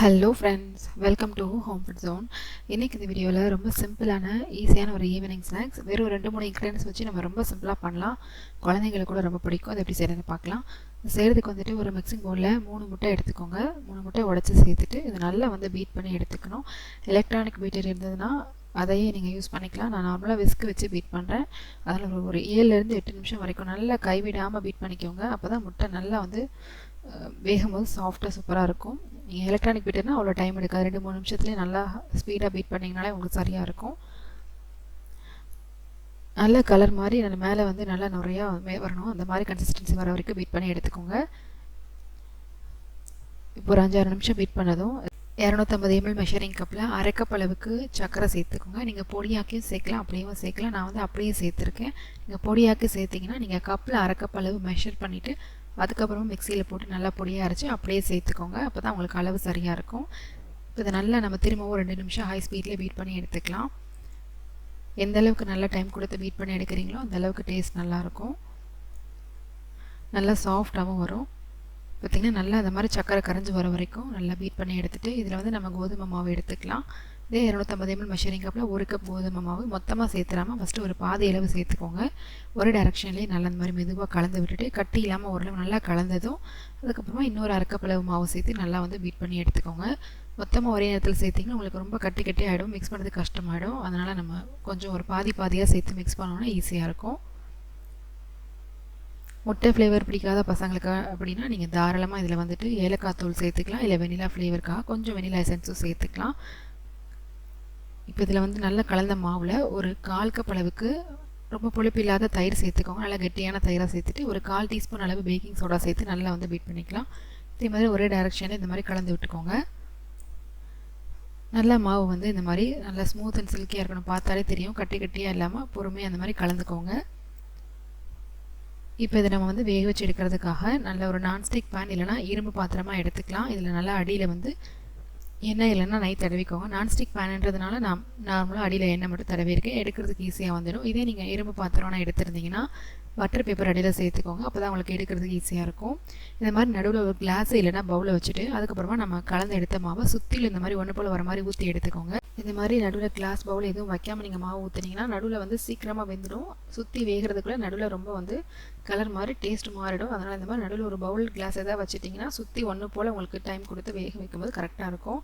Hello friends welcome to home food zone இன்றைக்கி இந்த வீடியோவில் ரொம்ப சிம்பிளான ஈஸியான ஒரு ஈவினிங் ஸ்நாக்ஸ் வெறும் ரெண்டு மூணு இன்க்ரீடியன்ஸ் வச்சு நம்ம ரொம்ப சிம்பிளாக பண்ணலாம். குழந்தைங்களுக்கு கூட ரொம்ப பிடிக்கும். அதை எப்படி செய்கிறது பார்க்கலாம். செய்கிறதுக்கு வந்துட்டு ஒரு மிக்சிங் பவுலில் மூணு முட்டை எடுத்துக்கோங்க. மூணு முட்டை உடச்சி சேர்த்துட்டு இது நல்லா வந்து பீட் பண்ணி எடுத்துக்கணும். எலக்ட்ரானிக் பீட்டர் இருந்ததுன்னா அதையே நீங்கள் யூஸ் பண்ணிக்கலாம். நான் நார்மலாக விஸ்க்கு வச்சு பீட் பண்ணுறேன் அதில் ஒரு ஒரு ஏழுலேருந்து எட்டு நிமிஷம் வரைக்கும் நல்லா கைவிடாமல் பீட் பண்ணிக்கோங்க. அப்போ தான் முட்டை நல்லா வந்து வேகும்போது சாஃப்டாக சூப்பராக இருக்கும். நீங்கள் எலக்ட்ரானிக் பீட்டர்னா அவ்வளோ டைம் எடுக்காது. ரெண்டு மூணு நிமிஷத்துலேயே நல்லா ஸ்பீடாக பீட் பண்ணிங்கனாலே உங்களுக்கு சரியாக இருக்கும். நல்ல கலர் மாதிரி நல்ல மேலே வந்து நல்லா நிறையா வரணும். அந்த மாதிரி கன்சிஸ்டன்சி வர வரைக்கும் பீட் பண்ணி எடுத்துக்கோங்க. இப்போ ஒரு அஞ்சாறு நிமிஷம் பீட் பண்ணதும் இரநூத்தம்பது எம்எல் மெஷரிங் கப்பில் அரைக்கப் அளவுக்கு சர்க்கரை சேர்த்துக்கோங்க. நீங்கள் பொடியாக்கியும் சேர்க்கலாம் அப்படியும் சேர்க்கலாம். நான் வந்து அப்படியே சேர்த்துருக்கேன். நீங்கள் பொடியாக்கி சேர்த்திங்கன்னா நீங்கள் கப்பில் அரைக்கப் அளவு மெஷர் பண்ணிவிட்டு அதுக்கப்புறம் மிக்சியில் போட்டு நல்லா பொடியாக அரைச்சி அப்படியே சேர்த்துக்கோங்க. அப்போ தான் உங்களுக்கு அளவு சரியாக இருக்கும். இப்போ இதை நல்லா நம்ம திரும்பவும் ரெண்டு நிமிஷம் ஹை ஸ்பீட்லேயே பீட் பண்ணி எடுத்துக்கலாம். எந்த அளவுக்கு நல்லா டைம் கொடுத்து பீட் பண்ணி எடுக்கிறீங்களோ அந்த அளவுக்கு டேஸ்ட் நல்லாயிருக்கும் நல்லா சாஃப்டாகவும் வரும். பார்த்திங்கன்னா நல்லா அந்த மாதிரி சக்கரை கரைஞ்சி வர வரைக்கும் நல்லா பீட் பண்ணி எடுத்துகிட்டு இதில் வந்து நம்ம கோதுமை மாவு எடுத்துக்கலாம். இதே இரநூத்தம்பது எம்எல் மெஷரிங் கப்பில் ஒரு கப் கோதுமை மாவு மொத்தமாக சேர்த்துடாமல் ஃபஸ்ட்டு ஒரு பாதி அளவு சேர்த்துக்கோங்க. ஒரு டைரக்ஷன்லேயே நல்ல அந்த மாதிரி மெதுவாக கலந்து விட்டுட்டு கட்டி இல்லாமல் ஓரளவு நல்லா கலந்ததும் அதுக்கப்புறமா இன்னொரு அரைக்கப் அளவு மாவு சேர்த்து நல்லா வந்து பீட் பண்ணி எடுத்துக்கோங்க. மொத்தமாக ஒரே நேரத்தில் சேர்த்திங்கன்னா உங்களுக்கு ரொம்ப கட்டி கட்டி ஆகிடும் மிக்ஸ் பண்ணுறது கஷ்டமாயிடும். அதனால் நம்ம கொஞ்சம் ஒரு பாதி பாதியாக சேர்த்து மிக்ஸ் பண்ணோன்னா ஈஸியாக இருக்கும். முட்டை ஃப்ளேவர் பிடிக்காத பசங்களுக்கு அப்படின்னா நீங்கள் தாராளமாக இதில் வந்துட்டு ஏலக்காய் தூள் சேர்த்துக்கலாம். இல்லை வெனிலா ஃப்ளேவருக்காக கொஞ்சம் வெனிலா எசன்ஸும் சேர்த்துக்கலாம். இப்போ இதில் வந்து நல்லா கலந்த மாவில் ஒரு கால் கப் அளவுக்கு ரொம்ப புளிப்பு இல்லாத தயிர் சேர்த்துக்கோங்க. நல்லா கெட்டியான தயிராக சேர்த்துட்டு ஒரு கால் டீஸ்பூன் அளவு பேக்கிங் சோடா சேர்த்து நல்லா வந்து பீட் பண்ணிக்கலாம். இதே மாதிரி ஒரே டைரக்ஷனில் இந்த மாதிரி கலந்து விட்டுக்கோங்க. நல்லா மாவு வந்து இந்த மாதிரி நல்லா ஸ்மூத் அண்ட் சில்கியாக இருக்கணும். பார்த்தாலே தெரியும். கட்டி கட்டியாக இல்லாமல் பொறுமையாக அந்த மாதிரி கலந்துக்கோங்க. இப்போ இதை நம்ம வந்து வேக வச்சு எடுக்கிறதுக்காக நல்ல ஒரு நான்ஸ்டிக் பேன் இல்லைனா இரும்பு பாத்திரமாக எடுத்துக்கலாம். இதில் நல்லா அடியில் வந்து எண்ணெய் இல்லைன்னா நைட் தடவிக்கோங்க. நான்ஸ்டிக் பேனுன்றதுனால நான் நார்மலாக அடியில் எண்ணெய் மட்டும் தடவிருக்கேன் எடுக்கிறதுக்கு ஈஸியாக வந்துடும். இதே நீங்கள் இரும்பு பாத்திரம்னா எடுத்துருந்தீங்கன்னா பட்டர் பேப்பர் அடியில் சேர்த்துக்கோங்க. அப்போ தான் உங்களுக்கு எடுக்கிறதுக்கு ஈஸியாக இருக்கும். இந்த மாதிரி நடுவில் ஒரு கிளாஸ் இல்லைனா பவுலை வச்சுட்டு அதுக்கப்புறமா நம்ம கலந்து எடுத்த மாவை சுற்றிலும் இந்த மாதிரி ஒன்று போல் வர மாதிரி ஊற்றி எடுத்துக்கோங்க. இந்த மாதிரி நடுவில் கிளாஸ் பவுல் எதுவும் வைக்காமல் நீங்கள் மாவு ஊற்றுனீங்கன்னா நடுவில் வந்து சீக்கிரமாக வெந்துடும் சுற்றி வேகிறதுக்குள்ளே நடுவில் ரொம்ப வந்து கலர் மாதிரி டேஸ்ட் மாறிடும். அதனால் இந்த மாதிரி நடுவில் ஒரு பவுல் கிளாஸ் எதாவது வச்சுட்டிங்கன்னா சுற்றி ஒன்று போல் உங்களுக்கு டைம் கொடுத்து வேக வைக்கும்போது கரெக்டாக இருக்கும்.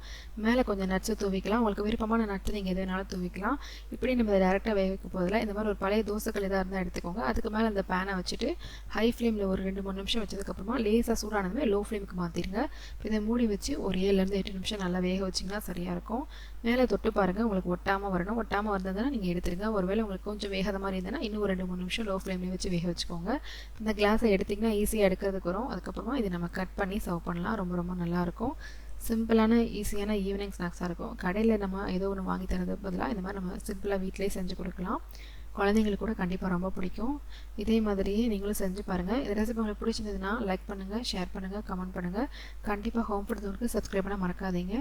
மேலே கொஞ்சம் நட்ஸை தூவிக்கலாம். உங்களுக்கு விருப்பமான நட்ஸ் நீங்கள் எது வேணாலும் தூவிக்கலாம். இப்படி நம்ம டேரெக்டாக வேக வைக்க போதில் இந்த மாதிரி ஒரு பழைய தோசைகள் எதாக இருந்தால் எடுத்துக்கோங்க. அதுக்கு மேலே அந்த பேனை வச்சுட்டு ஹை ஃப்ளேமில் ஒரு ரெண்டு மூணு நிமிஷம் வச்சதுக்கப்புறமா லேசாக சூடானதுமே லோ ஃப்ளேமுக்கு மாற்றிடுங்க இப்போ இதை மூடி வச்சு ஒரு ஏழுலேருந்து எட்டு நிமிஷம் நல்லா வேக வச்சிங்கன்னா சரியாக இருக்கும். மேலே தொட்டு பாருங்கள் உங்களுக்கு ஒட்டாமல் வரணும். ஒட்டாமல் வந்ததுன்னா நீங்கள் எடுத்துருங்க. ஒருவேளை உங்களுக்கு கொஞ்சம் வேகாத மாதிரி இருந்ததுன்னா இன்னும் ஒரு ரெண்டு மூணு நிமிஷம் லோ ஃப்ளேம்லேயே வச்சு வேக வச்சுக்கோங்க. இந்த கிளாஸை எடுத்திங்கன்னா ஈஸியாக எடுக்கிறதுக்கு வரும். அதுக்கப்புறமா இதை நம்ம கட் பண்ணி சர்வ் பண்ணலாம். ரொம்ப ரொம்ப நல்லாயிருக்கும் சிம்பிளான ஈஸியான ஈவினிங் ஸ்நாக்ஸாக இருக்கும். கடையில் நம்ம ஏதோ ஒன்று வாங்கி தரது பதிலாக இந்த மாதிரி நம்ம சிம்பிளாக வீட்டிலே செஞ்சு கொடுக்கலாம். குழந்தைங்களுக்கு கூட கண்டிப்பாக ரொம்ப பிடிக்கும். இதே மாதிரியே நீங்களும் செஞ்சு பாருங்கள் இந்த ரெசிபி உங்களுக்கு பிடிச்சிருந்ததுன்னா லைக் பண்ணுங்கள் ஷேர் பண்ணுங்கள் கமெண்ட் பண்ணுங்கள் கண்டிப்பாக ஹோம் ஃபுட் தோனுக்கு சப்ஸ்கிரைப் பண்ண மறக்காதீங்க.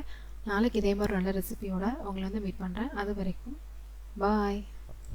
நாளைக்கு இதே மாதிரி நல்ல ரெசிபியோட உங்களை வந்து மீட் பண்ணுறேன் அது வரைக்கும் பாய்